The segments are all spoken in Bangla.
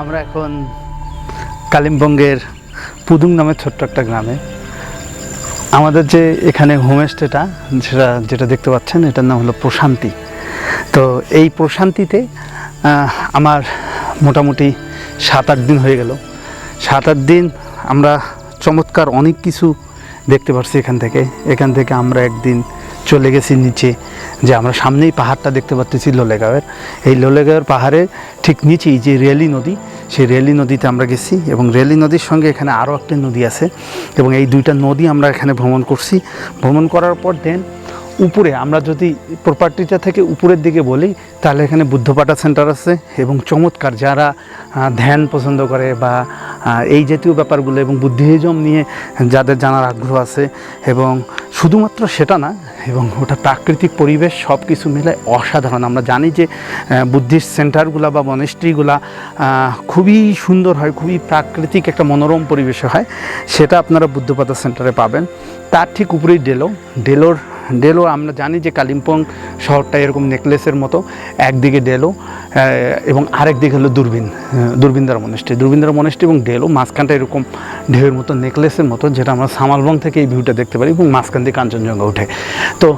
আমরা এখন কালিম্পংয়ের পুদুং নামের ছোট্ট একটা গ্রামে। আমাদের যে এখানে হোমস্টেটা সেটা যেটা দেখতে পাচ্ছেন, এটার নাম হলো প্রশান্তি। তো এই প্রশান্তিতে আমার মোটামুটি সাত আট দিন হয়ে গেল। সাত আট দিন আমরা চমৎকার অনেক কিছু দেখতে পারছি এখান থেকে। এখান থেকে আমরা একদিন চলে গেছি নিচে। যে আমরা সামনেই পাহাড়টা দেখতে পাচ্ছি লোলেগাঁওয়ের। এই লোলেগাঁওয়ের পাহাড়ের ঠিক নিচেই যে রেলি নদী, সেই রেলি নদীতে আমরা গেছি এবং রেলি নদীর সঙ্গে এখানে আরও একটা নদী আছে এবং এই দুইটা নদী আমরা এখানে ভ্রমণ করছি। ভ্রমণ করার পর দেন উপরে, আমরা যদি প্রপার্টিটা থেকে উপরের দিকে বলি, তাহলে এখানে বুদ্ধপাটা সেন্টার আছে এবং চমৎকার যারা ধ্যান পছন্দ করে বা এই জাতীয় ব্যাপারগুলো এবং বুদ্ধিজম নিয়ে যাদের জানার আগ্রহ আছে এবং শুধুমাত্র সেটা না, এবং ওটা প্রাকৃতিক পরিবেশ সব কিছু মিলে অসাধারণ। আমরা জানি যে বুদ্ধিস্ট সেন্টারগুলো বা মনেস্ট্রিগুলা খুবই সুন্দর হয়, খুবই প্রাকৃতিক একটা মনোরম পরিবেশে হয়। সেটা আপনারা বুদ্ধপাতা সেন্টারে পাবেন। তার ঠিক উপরেই ডেলো ডেলোর ডেলো আমরা জানি যে কালিম্পং শহরটা এরকম নেকলেসের মতো, একদিকে ডেলো এবং আরেক দিকে হলো দূরবীন দূরবীনদার মনেস্ট্রি দূরবীনদার মনেস্ট্রি এবং ডেলো মাঝখানটা এরকম ঢেউয়ের মতো, নেকলেসের মতো, যেটা আমরা সামালবং থেকে এই ভিউটা দেখতে পারি এবং মাঝখান দিয়ে কাঞ্চনজঙ্ঘা ওঠে তো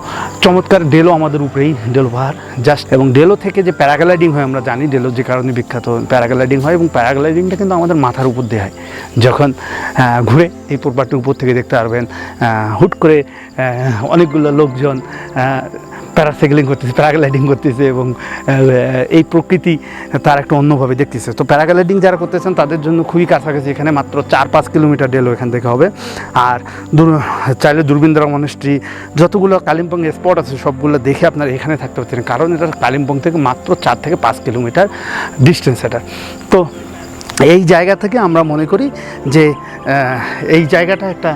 চমৎকার ডেলো আমাদের উপরেই ডেলো পাহাড় জাস্ট এবং ডেলো থেকে যে প্যারাগ্লাইডিং হয় আমরা জানি ডেলো যে কারণে বিখ্যাত প্যারাগ্লাইডিং হয় এবং প্যারাগ্লাইডিংটা কিন্তু আমাদের মাথার উপর দিয়ে হয়। যখন ঘুরে এই প্রপারটির উপর থেকে দেখতে পারবেন হুট করে অনেকগুলো অনেকগুলো লোকজন প্যারাসাইক্লিং করতেছে প্যারাগ্লাইডিং করতেছে এবং এই প্রকৃতি তার একটা অন্যভাবে দেখতেছে। তো প্যারাগ্লাইডিং যারা করতেছেন, তাদের জন্য খুবই কাছাকাছি এখানে মাত্র চার পাঁচ কিলোমিটার ডেলো এখান থেকে হবে। আর চাইলে দূরবীন্দ্রা মনেস্ট্রি, যতগুলো কালিম্পং স্পট আছে, সবগুলো দেখে আপনারা এখানে থাকতে পারছেন কারণ এটা কালিম্পং থেকে মাত্র চার থেকে পাঁচ কিলোমিটার ডিস্টেন্স এটা। তো এই জায়গা থেকে আমরা মনে করি যে এই জায়গাটা একটা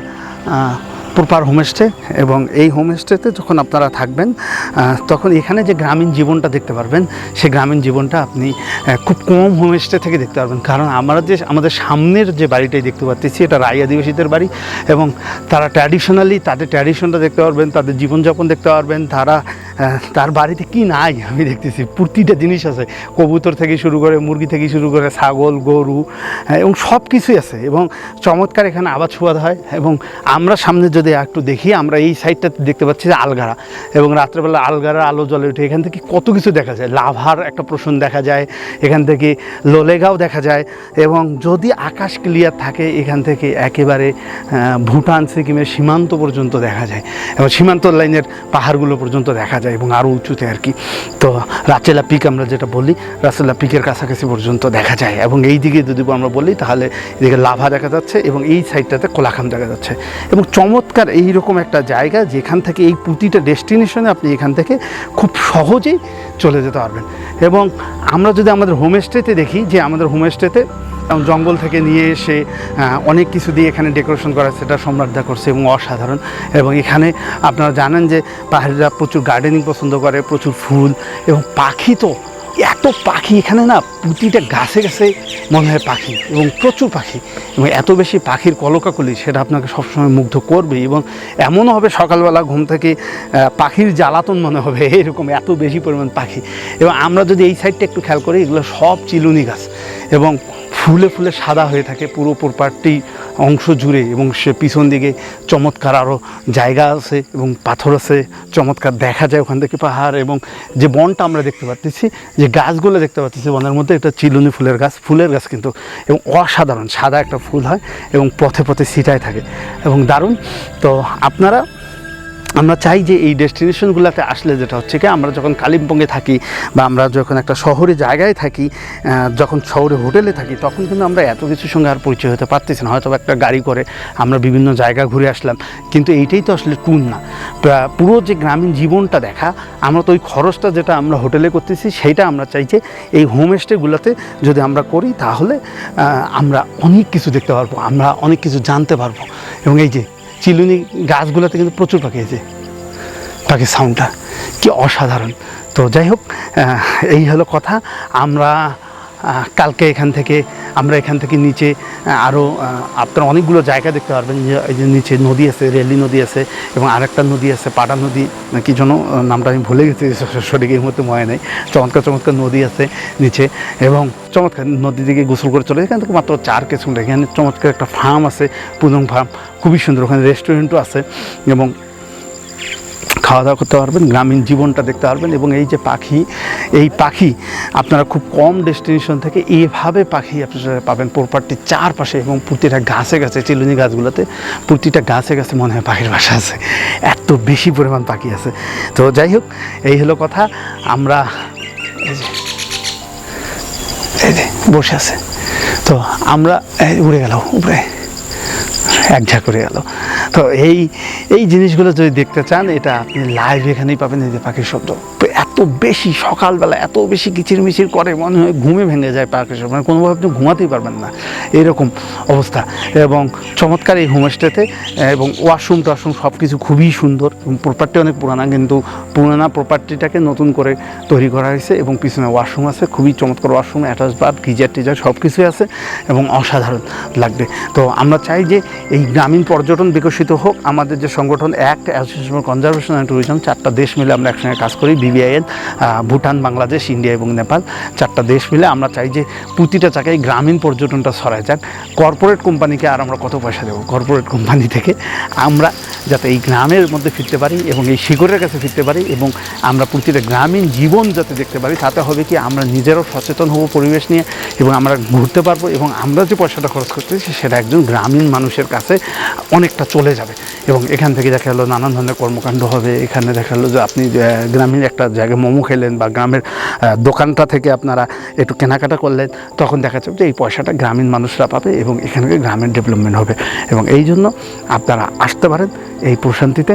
প্রপার হোমস্টে এবং এই হোমস্টেতে যখন আপনারা থাকবেন তখন এখানে যে গ্রামীণ জীবনটা দেখতে পারবেন, সেই গ্রামীণ জীবনটা আপনি খুব কম হোমস্টে থেকে দেখতে পারবেন। কারণ আমরা যে, আমাদের সামনের যে বাড়িটাই দেখতে পাচ্ছি এটা রায় আদিবাসীদের বাড়ি এবং তারা ট্র্যাডিশনালি তাদের ট্র্যাডিশনটা দেখতে পারবেন, তাদের জীবনযাপন দেখতে পারবেন, তারা তার বাড়িতে কি নাই আমি দেখতেছি। প্রতিটা জিনিস আছে, কবুতর থেকে শুরু করে, মুরগি থেকে শুরু করে, ছাগল, গরু এবং সব কিছুই আছে এবং চমৎকার এখানে আবাদ সুবাদ হয় এবং আমরা সামনে যদি একটু দেখি, আমরা এই সাইডটাতে দেখতে পাচ্ছি যে আলগারা এবং রাত্রেবেলা আলগারা আলো জ্বলে উঠে এখান থেকে কত কিছু দেখা যায়। লাভার একটা প্রশ্ন দেখা যায়, এখান থেকে লোলেগাঁও দেখা যায়, এবং যদি আকাশ ক্লিয়ার থাকে, এখান থেকে একেবারে ভুটান, সিকিমের সীমান্ত পর্যন্ত দেখা যায়। এবং সীমান্ত লাইনের পাহাড়গুলো পর্যন্ত দেখা যায়, এবং আরও উঁচুতে আর কি। তো রাচেলা পিক আমরা যেটা বলি রাচেলা পিকের কাছাকাছি পর্যন্ত দেখা যায়। এবং এই দিকে যদি আমরা বলি, তাহলে এদিকে লাভা দেখা যাচ্ছে, এবং এই সাইডটাতে কোলাখাম দেখা যাচ্ছে। এবং চমৎকার এইরকম একটা জায়গা যেখান থেকে এই প্রতিটা ডেস্টিনেশনে আপনি এখান থেকে খুব সহজেই চলে যেতে পারবেন। এবং আমরা যদি আমাদের হোমস্টেতে দেখি যে আমাদের হোমস্টেতে এবং জঙ্গল থেকে নিয়ে এসে অনেক কিছু দিয়ে এখানে ডেকোরেশন করা সেটা সম্রাটদা করছে এবং অসাধারণ। এবং এখানে আপনারা জানেন যে পাহাড়িরা প্রচুর গার্ডেনিং পছন্দ করে, প্রচুর ফুল এবং পাখি তো এত পাখি এখানে না প্রতিটা গাছে গাছে মনে হয় পাখি এবং প্রচুর পাখি এবং এত বেশি পাখির কলকাকলি সেটা আপনাকে সবসময় মুগ্ধ করবে এবং এমনও হবে সকালবেলা ঘুম থেকে পাখির জ্বালাতন মনে হবে, এরকম এত বেশি পরিমাণ পাখি। এবং আমরা যদি এই সাইডটা একটু খেয়াল করি, এগুলো সব চিলুনি গাছ এবং ফুলে ফুলে সাদা হয়ে থাকে পুরো প্রপারটি অংশ জুড়ে এবং সে পিছন দিকে চমৎকার আরও জায়গা আছে এবং পাথর আছে, চমৎকার দেখা যায় ওখান থেকে পাহাড় এবং যে বনটা আমরা দেখতে পাচ্ছি, যে গাছগুলো দেখতে পাচ্ছি বনের মধ্যে, এটা চিলুনি ফুলের গাছ ফুলের গাছ কিন্তু এবং অসাধারণ, সাদা একটা ফুল হয় এবং পথে পথে ছিটায় থাকে এবং দারুণ। তো আপনারা আমরা চাই যে এই ডেস্টিনেশনগুলোতে আসলে যেটা হচ্ছে কি, আমরা যখন কালিম্পংয়ে থাকি বা আমরা যখন একটা শহরে জায়গায় থাকি যখন শহরে হোটেলে থাকি, তখন কিন্তু আমরা এত কিছুর সঙ্গে আর পরিচয় হতে পারতেছি না। হয়তো একটা গাড়ি করে আমরা বিভিন্ন জায়গা ঘুরে আসলাম, কিন্তু এইটাই তো আসলে ট্যুর না। পুরো যে গ্রামীণ জীবনটা দেখা, আমরা তো ওই খরচটা যেটা আমরা হোটেলে করতেছি, সেইটা আমরা চাই যে এই হোমস্টেগুলোতে যদি আমরা করি, তাহলে আমরা অনেক কিছু দেখতে পারব, আমরা অনেক কিছু জানতে পারব। এবং এই যে চিলুনি গাছগুলোতে কিন্তু প্রচুর পাখি আছে। পাখির সাউন্ডটা কি অসাধারণ। তো যাই হোক এই হলো কথা। আমরা কালকে এখান থেকে, আমরা এখান থেকে নিচে আরও আপনারা অনেকগুলো জায়গা দেখতে পারবেন যে, এই যে নিচে নদী আছে, রেলি নদী আছে, এবং আরেকটা নদী আছে পাটা নদী কি যেন নামটা আমি ভুলে গেছি সঠিক এই মুহূর্তে মনে নেই। চমৎকার চমৎকার নদী আছে নিচে, এবং চমৎকার নদী দিকে গোসল করে চলে, এখান থেকে মাত্র চার কিলোমিটার, এখানে চমৎকার একটা ফার্ম আছে পুদং ফার্ম, খুবই সুন্দর, ওখানে রেস্টুরেন্টও আছে, এবং খাওয়া দাওয়া করতে পারবেন, গ্রামীণ জীবনটা দেখতে পারবেন এবং এই যে পাখি, এই পাখি আপনারা খুব কম ডেস্টিনেশন থেকে এভাবে পাখি আপনারা পাবেন প্রপারটির চারপাশে এবং প্রতিটা গাছে গাছে, চিলুনি গাছগুলোতে প্রতিটা গাছে গাছে মনে হয় পাখির বাসা আছে। এত বেশি পরিমাণ পাখি আছে। তো যাই হোক, এই হলো কথা। আমরা এই যে বসে আছে। তো আমরা উড়ে গেল, উপরে। এক ঝাঁক করে গেল। তো এই এই জিনিসগুলো যদি দেখতে চান, এটা আপনি লাইভ এখানেই পাবেন এই যে পাখির শব্দ। এত বেশি সকালবেলা, এত বেশি কিচিরমিচির করে মনে হয় ঘুমে ভেঙে যায় পার্কের মানে কোনোভাবে আপনি ঘুমাতেই পারবেন না। এরকম অবস্থা। এবং চমৎকার এই হোমস্টেতে, এবং ওয়াশরুম টাশরুম সব কিছু খুবই সুন্দর। প্রপার্টি অনেক পুরানা, কিন্তু পুরানা প্রপার্টিটাকে নতুন করে তৈরি করা হয়েছে এবং পিছনে ওয়াশরুম আছে। খুবই চমৎকার washroom attach bath geyser teaser সব কিছুই আছে এবং অসাধারণ লাগবে। তো আমরা চাই যে এই গ্রামীণ পর্যটন বিকশিত হোক। আমাদের যে সংগঠন act association conservation and tourism চারটা দেশ মিলে আমরা একসঙ্গে কাজ করি বিবিআইএন ভুটান, বাংলাদেশ, ইন্ডিয়া এবং নেপাল চারটা দেশ মিলে আমরা চাই যে প্রতিটা জায়গায় গ্রামীণ পর্যটনটা ছড়ায় যাক। কর্পোরেট কোম্পানিকে আর আমরা কত পয়সা দেবো? কর্পোরেট কোম্পানি থেকে আমরা যাতে এই গ্রামের মধ্যে ফিরতে পারি এবং এই শিকড়ের কাছে ফিরতে পারি এবং আমরা প্রতিটা গ্রামীণ জীবন যাতে দেখতে পারি, তাতে হবে কি আমরা নিজেরাও সচেতন হব পরিবেশ নিয়ে এবং আমরা ঘুরতে পারব এবং আমরা যে পয়সাটা খরচ করতেছি সেটা একজন গ্রামীণ মানুষের কাছে অনেকটা চলে যাবে এবং এখান থেকে দেখা গেলো নানান ধরনের কর্মকাণ্ড হবে। এখানে দেখা গেলো যে আপনি গ্রামীণ একটা জায়গায় মোমো খেলেন বা গ্রামের দোকানটা থেকে আপনারা একটু কেনাকাটা করলেন, তখন দেখা যাবে যে এই পয়সাটা গ্রামীণ মানুষরা পাবে এবং এখানে গ্রামের ডেভেলপমেন্ট হবে। এবং এই জন্য আপনারা আসতে পারেন এই প্রশান্তিতে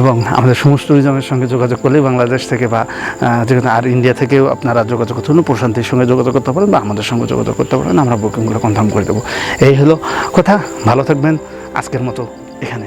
এবং আমাদের সমস্ত ট্যুরিজমের সঙ্গে যোগাযোগ করলেই বাংলাদেশ থেকে বা যেখানে আর ইন্ডিয়া থেকেও আপনারা যোগাযোগ করতে পারেন, প্রশান্তির সঙ্গে যোগাযোগ করতে পারেন বা আমাদের সঙ্গে যোগাযোগ করতে পারেন, আমরা বুকিংগুলো কনফার্ম করে দেবো। এই হলো কথা, ভালো থাকবেন, আজকের মতো এখানে